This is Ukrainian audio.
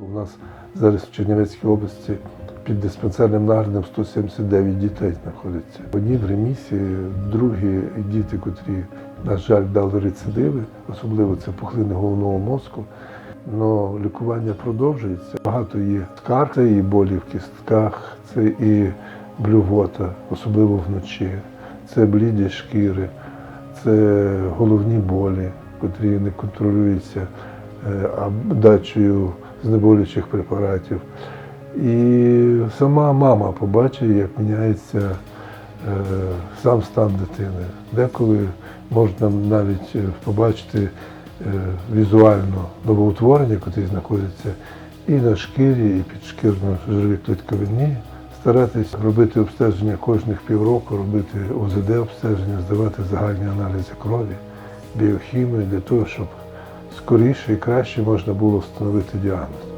У нас зараз в Чернівецькій області під диспансерним наглядом 179 дітей знаходиться. Одні в ремісії, другі діти, котрі, на жаль, дали рецидиви, особливо це пухлини головного мозку. Но лікування продовжується. Багато є скарг, це і болі в кістках, це і блювота, особливо вночі, це бліді шкіри, це головні болі, котрі не контролюються дачею знеболюючих препаратів. І сама мама побачить, як міняється е, сам стан дитини. Деколи можна навіть е, побачити е, візуально новоутворення, котрі знаходяться і на шкірі, і підшкірно-жировій клітковині. Старатись робити обстеження кожних півроку, робити ОЗД обстеження, здавати загальні аналізи крові, біохімію для того, щоб скоріше і краще можна було встановити діагноз.